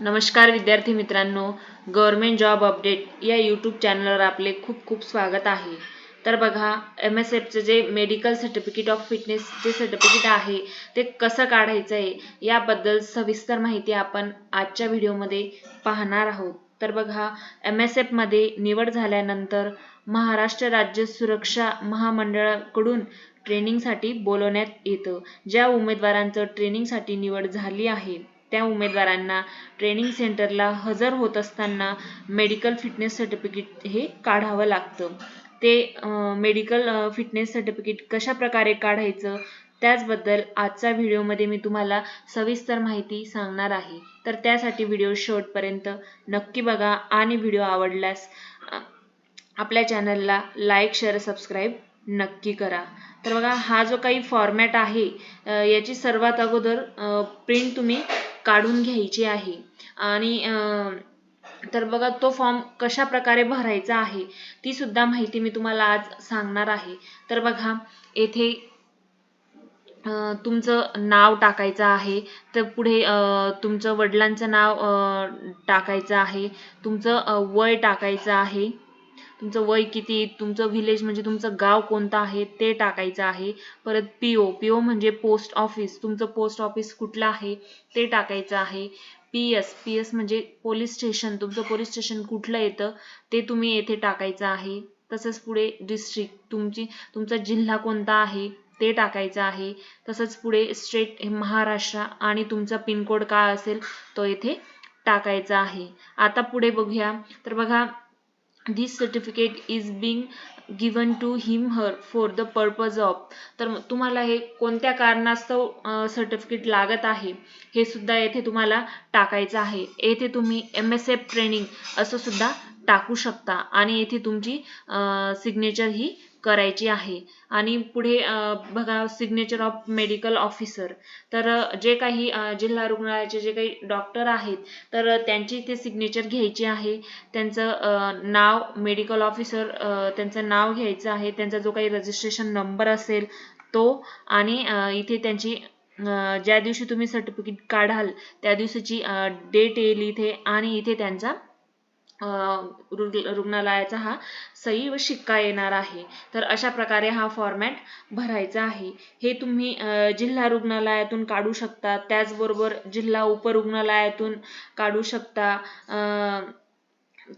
नमस्कार विद्यार्थी मित्रांनो गव्हर्मेंट जॉब अपडेट या यूट्यूब चॅनलवर आपले खूप खूप स्वागत आहे. तर बघा एम एस एफचं जे मेडिकल सर्टिफिकेट ऑफ फिटनेस जे सर्टिफिकेट आहे ते कसं काढायचं आहे याबद्दल सविस्तर माहिती आपण आजच्या व्हिडिओमध्ये पाहणार आहोत. तर बघा एम एस एफमध्ये निवड झाल्यानंतर महाराष्ट्र राज्य सुरक्षा महामंडळाकडून ट्रेनिंगसाठी बोलवण्यात येतं. ज्या उमेदवारांचं ट्रेनिंगसाठी निवड झाली आहे त्या उमेदवारांना ट्रेनिंग सेंटरला हजर होत असताना मेडिकल फिटनेस सर्टिफिकेट हे काढावं लागतं. ते मेडिकल फिटनेस सर्टिफिकेट कशा प्रकारे काढायचं त्याचबद्दल आजच्या व्हिडिओमध्ये मी तुम्हाला सविस्तर माहिती सांगणार आहे. तर त्यासाठी व्हिडिओ शेवटपर्यंत नक्की बघा आणि व्हिडिओ आवडल्यास आपल्या चॅनलला लाईक शेअर सबस्क्राईब नक्की करा. तर बघा हा जो काही फॉर्मॅट आहे याची सर्वात अगोदर प्रिंट तुम्ही काढून घ्यायची आहे. आणि तर बघा तो फॉर्म कशा प्रकारे भरायचा आहे ती सुद्धा माहिती मी तुम्हाला आज सांगणार आहे. तर बघा येथे तुमचं नाव टाकायचं आहे. तर पुढे तुमचं वडिलांचं नाव टाकायचं आहे. तुमचं वय टाकायचं आहे. तुमचं वय किती तुमचं व्हिलेज म्हणजे तुमचं गाव कोणतं आहे ते टाकायचं आहे. परत पी ओ पी ओ म्हणजे पोस्ट ऑफिस तुमचं पोस्ट ऑफिस कुठलं आहे ते टाकायचं आहे. पी एस पी एस म्हणजे पोलीस स्टेशन तुमचं पोलीस स्टेशन कुठलं येतं ते तुम्ही येथे टाकायचं आहे. तसंच पुढे डिस्ट्रिक्ट तुमची तुमचा जिल्हा कोणता आहे ते टाकायचं आहे. तसंच पुढे स्टेट महाराष्ट्र आणि तुमचा पिनकोड काय असेल तो येथे टाकायचा आहे. आता पुढे बघूया. तर बघा this certificate is being given to him her for the purpose of तर तुम्हाला हे कोणत्या कारणास्तव सर्टिफिकेट लागत आहे हे सुद्धा येथे तुम्हाला टाकायचं आहे. येथे तुम्ही एम एस एफ ट्रेनिंग असं सुद्धा टाकू शकता. आणि येथे तुमची सिग्नेचर ही करायची आहे. आणि पुढे बघा सिग्नेचर ऑफ मेडिकल ऑफिसर तर जे काही जिल्हा रुग्णालयाचे जे काही डॉक्टर आहेत तर त्यांची इथे सिग्नेचर घ्यायची आहे. त्यांचं नाव मेडिकल ऑफिसर त्यांचं नाव घ्यायचं आहे. त्यांचा जो काही रजिस्ट्रेशन नंबर असेल तो आणि इथे त्यांची ज्या दिवशी तुम्ही सर्टिफिकेट काढाल त्या दिवशीची डेट येईल इथे आणि इथे त्यांचा रुग्णालयाचा हा सई व शिक्का येणार आहे. तर अशा प्रकारे हा फॉर्मॅट भरायचा आहे. हे तुम्ही जिल्हा रुग्णालयातून काढू शकता. त्याचबरोबर जिल्हा उपरुग्णालयातून काढू शकता.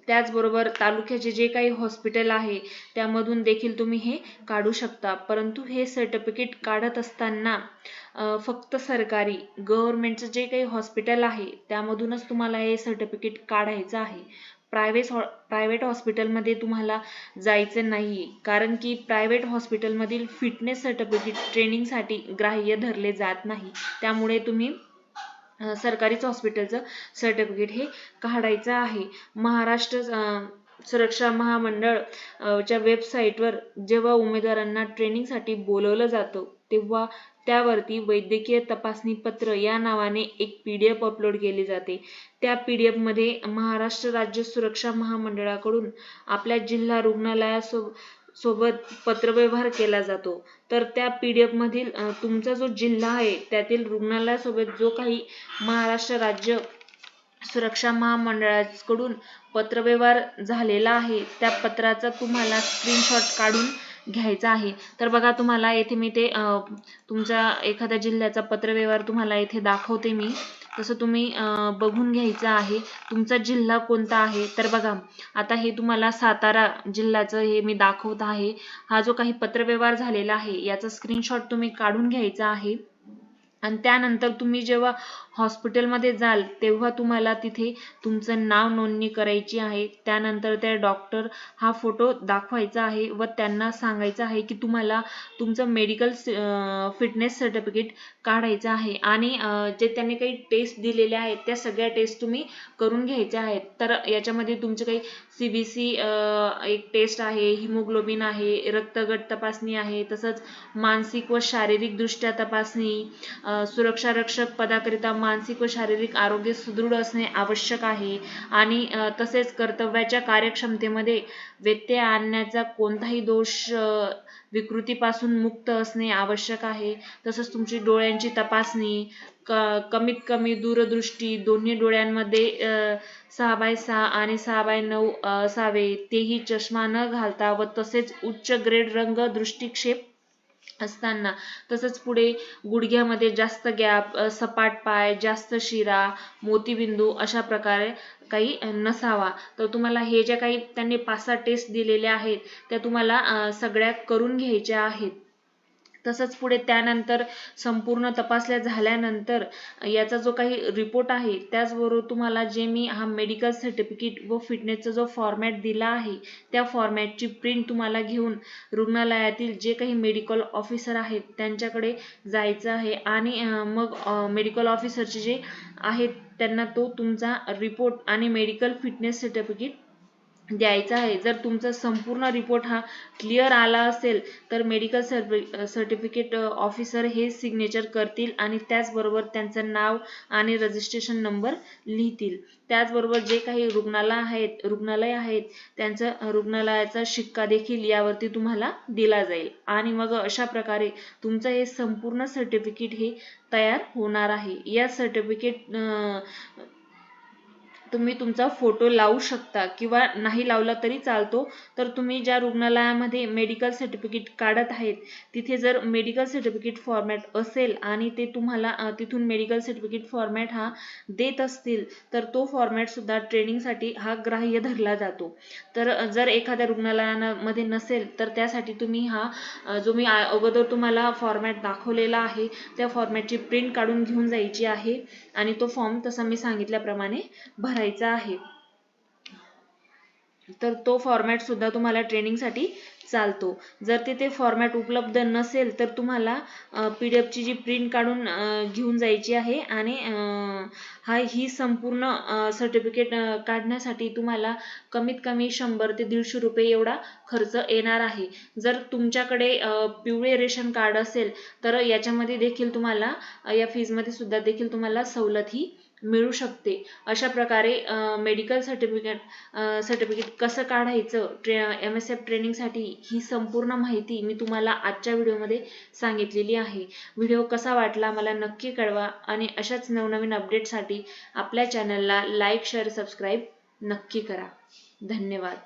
त्याचबरोबर तालुक्याचे जे काही हॉस्पिटल आहे त्यामधून देखील तुम्ही हे काढू शकता. परंतु हे सर्टिफिकेट काढत असताना फक्त सरकारी गव्हर्नमेंटचं जे काही हॉस्पिटल आहे त्यामधूनच तुम्हाला हे सर्टिफिकेट काढायचं आहे. प्रायव्हेट प्रायव्हेट हॉस्पिटलमध्ये तुम्हाला जायचं नाही. कारण की प्रायव्हेट हॉस्पिटलमधील फिटनेस सर्टिफिकेट ट्रेनिंगसाठी ग्राह्य धरले जात नाही. त्यामुळे तुम्ही सरकारीच हॉस्पिटलचं सर्टिफिकेट हे काढायचं आहे. महाराष्ट्र सुरक्षा महामंडळ च्या वेबसाईटवर जेव्हा उमेदवारांना ट्रेनिंगसाठी बोलवलं जातं तेव्हा त्यावरती वैद्यकीय तपासणी पत्र या नावाने एक पी डी एफ अपलोड केली जाते. त्या पी डी एफमध्ये महाराष्ट्र राज्य सुरक्षा महामंडळाकडून आपल्या जिल्हा रुग्णालयासो सोबत पत्रव्यवहार केला जातो. तर त्या पी डी एफमधील तुमचा जो जिल्हा आहे त्यातील रुग्णालयासोबत जो काही महाराष्ट्र राज्य सुरक्षा महामंडळाकडून पत्रव्यवहार झालेला आहे त्या पत्राचा तुम्हाला स्क्रीनशॉट काढून घ्यायचा आहे. तर बघा तुम्हाला येथे मी ते तुमच्या एखाद्या जिल्ह्याचा पत्रव्यवहार तुम्हाला येथे दाखवते मी. तसं तुम्ही बघून घ्यायचं आहे. तुमचा जिल्हा कोणता आहे? तर बघा आता हे तुम्हाला सातारा जिल्ह्याचं हे मी दाखवत आहे. हा जो काही पत्रव्यवहार झालेला आहे याचा स्क्रीनशॉट तुम्ही काढून घ्यायचा आहे. आणि त्यानंतर तुम्ही जेव्हा हॉस्पिटलमध्ये जाल तेव्हा तुम्हाला तिथे तुमचं नाव नोंदणी करायची आहे. त्यानंतर त्या डॉक्टर हा फोटो दाखवायचा आहे व त्यांना सांगायचं आहे की तुम्हाला तुमचं मेडिकल फिटनेस सर्टिफिकेट काढायचं आहे. आणि जे त्यांनी काही टेस्ट दिलेल्या आहेत त्या सगळ्या टेस्ट तुम्ही करून घ्यायच्या आहेत. तर याच्यामध्ये तुमचे काही सी बी सी एक टेस्ट आहे हिमोग्लोबिन आहे रक्तगट तपासणी आहे तसंच मानसिक व शारीरिक दृष्ट्या तपासणी सुरक्षारक्षक पदाकरिता मानसिक व शारीरिक आरोग्य सुदृढ असणे आवश्यक आहे. आणि तसेच कर्तव्याच्या कार्यक्षमतेमध्ये व्यत्यय आणण्याचा कोणताही दोष विकृतीपासून मुक्त असणे आवश्यक आहे. तसंच तुमची डोळ्यांची तपासणी क कमीत कमी दूरदृष्टी दोन्ही डोळ्यांमध्ये सहा बाय सहा आणि सहा बाय नऊ असावे तेही चष्मा न घालता व तसेच उच्च ग्रेड रंग दृष्टिक्षेप असताना. तसंच पुढे गुडघ्यामध्ये जास्त गॅप सपाट पाय जास्त शिरा मोतीबिंदू अशा प्रकारे काही नसावा. तर तुम्हाला हे ज्या काही त्यांनी पाच सहा टेस्ट दिलेल्या आहेत त्या तुम्हाला सगळ्या करून घ्यायच्या आहेत. तसंच पुढे त्यानंतर संपूर्ण तपासल्या झाल्यानंतर याचा जो काही रिपोर्ट आहे त्याचबरोबर तुम्हाला जे मी हा मेडिकल सर्टिफिकेट व फिटनेसचा जो फॉर्मॅट दिला आहे त्या फॉर्मॅटची प्रिंट तुम्हाला घेऊन रुग्णालयातील जे काही मेडिकल ऑफिसर आहेत त्यांच्याकडे जायचं आहे. आणि मग मेडिकल ऑफिसरचे जे आहेत त्यांना तो तुमचा रिपोर्ट आणि मेडिकल फिटनेस सर्टिफिकेट द्यायचा आहे. जर तुमचा संपूर्ण रिपोर्ट हा क्लिअर आला असेल तर मेडिकल सर्टिफिकेट ऑफिसर हे सिग्नेचर करतील आणि त्याचबरोबर त्यांचं नाव आणि रजिस्ट्रेशन नंबर लिहितील. त्याचबरोबर जे काही रुग्णालय आहेत रुग्णालय आहेत त्यांचं रुग्णालयाचा शिक्का देखील यावरती तुम्हाला दिला जाईल. आणि मग अशा प्रकारे तुमचं हे संपूर्ण सर्टिफिकेट हे तयार होणार आहे. या सर्टिफिकेट तुम्ही तुमचा फोटो लावू शकता किंवा नाही लावला तरी चालतो. तर तुम्ही ज्या रुग्णालयामध्ये मेडिकल सर्टिफिकेट काढत आहेत तिथे जर मेडिकल सर्टिफिकेट फॉर्मॅट असेल आणि ते तुम्हाला तिथून मेडिकल सर्टिफिकेट फॉर्मॅट हा देत असतील तर तो फॉर्मॅट सुद्धा ट्रेनिंगसाठी हा ग्राह्य धरला जातो. तर जर एखाद्या रुग्णालयामध्ये नसेल तर त्यासाठी तुम्ही हा जो मी अगोदर तुम्हाला फॉर्मॅट दाखवलेला आहे त्या फॉर्मॅटची प्रिंट काढून घेऊन जायची आहे आणि तो फॉर्म तसा मी सांगितल्याप्रमाणे लिहायचा आहे. तर तो फॉर्मॅट सुद्धा तुम्हाला ट्रेनिंगसाठी चालतो. जर तिथे फॉर्मॅट उपलब्ध नसेल तर तुम्हाला पी डी एफची जी प्रिंट काढून घेऊन जायची आहे आणि हा ही संपूर्ण सर्टिफिकेट काढण्यासाठी तुम्हाला कमीत कमी शंभर ते दीडशे रुपये एवढा खर्च येणार आहे. जर तुमच्याकडे पिवळे रेशन कार्ड असेल तर याच्यामध्ये देखील तुम्हाला या फीजमध्ये सुद्धा देखील तुम्हाला सवलत ही मिळू शकते. अशा प्रकारे मेडिकल सर्टिफिकेट सर्टिफिकेट कसं काढायचं ट्रे एम एस एफ ट्रेनिंगसाठी ही संपूर्ण माहिती मी तुम्हाला आजच्या व्हिडिओमध्ये सांगितलेली आहे. व्हिडिओ कसा वाटला मला नक्की कळवा आणि अशाच नवनवीन अपडेटसाठी आपल्या चॅनलला लाईक शेअर सबस्क्राईब नक्की करा. धन्यवाद.